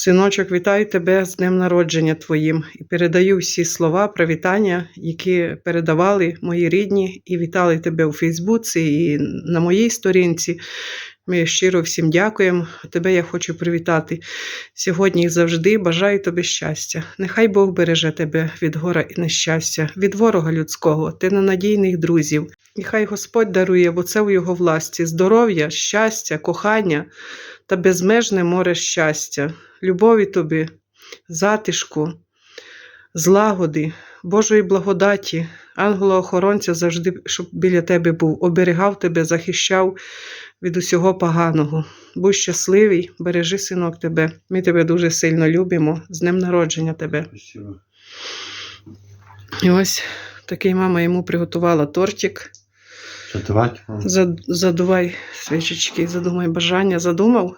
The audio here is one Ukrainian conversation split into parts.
Синочок, вітаю тебе з днем народження твоїм і передаю всі слова привітання, які передавали мої рідні, і вітали тебе у Фейсбуці і на моїй сторінці. Ми щиро всім дякуємо. Тебе я хочу привітати сьогодні і завжди. Бажаю тобі щастя. Нехай Бог береже тебе від гора і нещастя, від ворога людського, ти ненадійних друзів. І хай Господь дарує, бо це в його власті здоров'я, щастя, кохання та безмежне море щастя, любові тобі, затишку, злагоди, Божої благодаті, ангела-охоронця завжди, щоб біля тебе був, оберігав тебе, захищав від усього поганого. Будь щасливий, бережи синок тебе. Ми тебе дуже сильно любимо. З днем народження тебе. І ось такий мама йому приготувала тортик. Чатувати Задувай свічечки, задумай бажання. Задумав?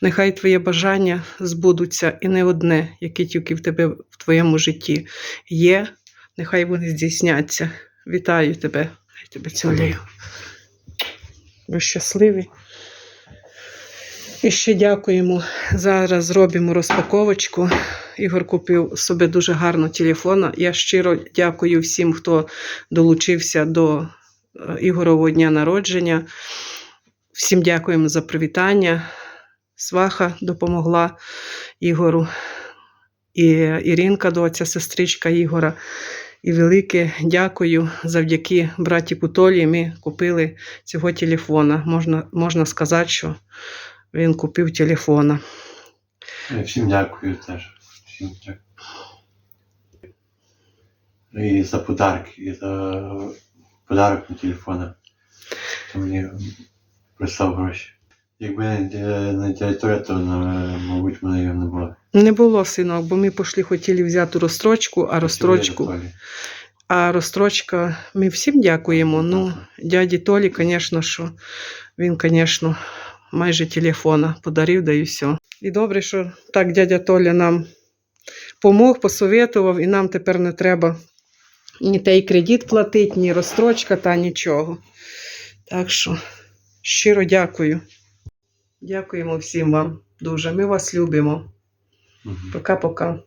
Нехай твоє бажання збудуться і не одне, яке тільки в тебе в твоєму житті є. Нехай вони здійсняться. Вітаю тебе. Хай тебе цілюю. Ви щасливі. І ще дякуємо. Зараз зробимо розпаковочку. Ігор купив собі дуже гарну телефон. Я щиро дякую всім, хто долучився до Ігорового дня народження. Всім дякуємо за привітання. Сваха допомогла Ігору. І Іринка, доця, сестричка Ігора. І велике дякую завдяки браті Путолі. Ми купили цього телефона. Можна, можна сказати, що він купив телефона. Всім дякую теж. Всім дякую. І за подарки, і за подарок на телефона. Мені прислав гроші. Якби не дядя то, мабуть, мене його не було. Не було синок, бо ми пішли хотіли взяти розстрочку, а розстрочку. А розстрочка, ми всім дякуємо. Ну, дяді Толі, звісно, що він, звісно, майже телефона подарив, да і все. І добре, що так дядя Толя нам помог, посоветував, і нам тепер не треба ні той кредит платить, ні розстрочка, та нічого. Так що щиро дякую. Дякуємо всім вам дуже. Ми вас любимо. Пока-пока.